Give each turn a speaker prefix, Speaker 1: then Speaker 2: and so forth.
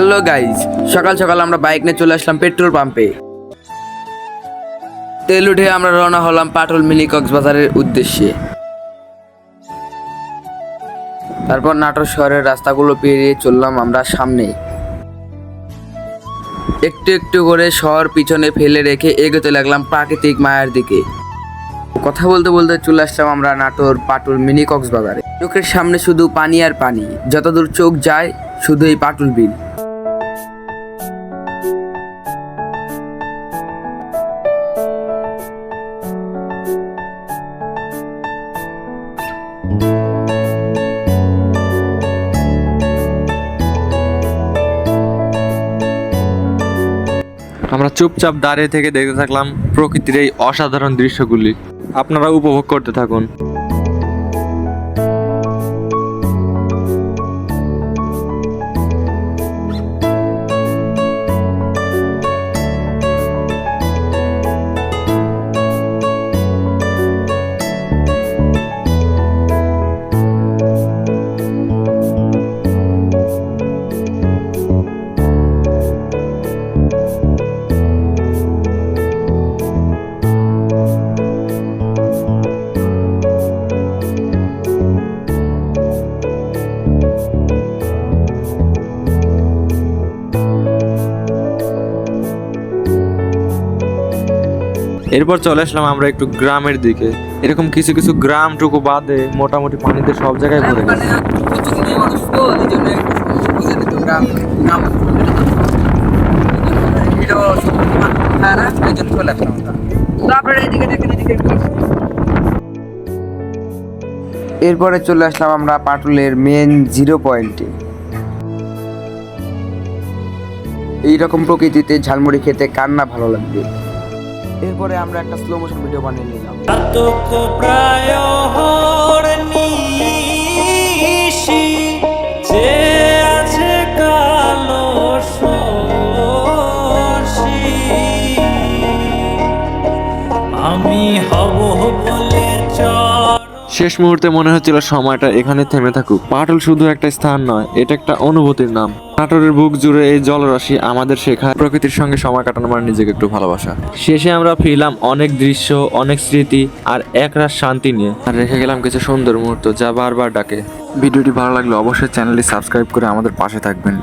Speaker 1: Hello guys সকাল সকাল আমরা বাইক নিয়ে চলে আসলাম পেট্রোল পাম্পে। তেল উঠে আমরা রওনা হলাম পাটুল মিনি কক্সবাজারের উদ্দেশ্যে। তারপর নাটোর শহরের রাস্তাগুলো পেরিয়ে চললাম আমরা সামনে। একটু একটু করে শহর পিছনে ফেলে রেখে এগোতে লাগলাম প্রাকৃতিক মায়ের দিকে। কথা বলতে বলতে চলে আসলাম আমরা নাটোর পাটুল মিনি কক্সবাজারে। চোখের সামনে শুধু পানি আর পানি, যতদূর চোখ যায় শুধু এই পাটুল বিল।
Speaker 2: আমরা চুপচাপ দাঁড়িয়ে থেকে দেখতে থাকলাম প্রকৃতির এই অসাধারণ দৃশ্যগুলি। আপনারা উপভোগ করতে থাকুন। এরপর চলে আসলাম আমরা একটু গ্রামের দিকে। এরকম কিছু কিছু গ্রামটুকু বাদে মোটামুটি পানিতে সব জায়গায় ভরে গেছে।
Speaker 1: এরপরে চলে আসলাম আমরা পাটুলের মেন জিরো পয়েন্টে এইরকম প্রকৃতিতে ঝালমুড়ি খেতে কার না ভালো লাগবে? এরপরে আমরা একটা স্লো মোশন ভিডিও বানিয়ে নিলাম।
Speaker 3: আমি হব চর
Speaker 2: শেষ মুহূর্তে মনে হচ্ছিল সময়টা এখানে থেমে থাকুক। পাটল শুধু একটা স্থান নয় এটা একটা অনুভূতির নাম। নাটোরের বুক জুড়ে এই জলরাশি আমাদের শেখা প্রকৃতির সঙ্গে সময় কাটানো মানে নিজেকে একটু ভালোবাসা। শেষে আমরা ফিরলাম অনেক দৃশ্য অনেক স্মৃতি আর একরাশ শান্তি নিয়ে। আর রেখে গেলাম কিছু সুন্দর মুহূর্ত যা বারবার ডাকে। ভিডিওটি ভালো লাগলে অবশ্যই চ্যানেলটি সাবস্ক্রাইব করে আমাদের পাশে থাকবেন।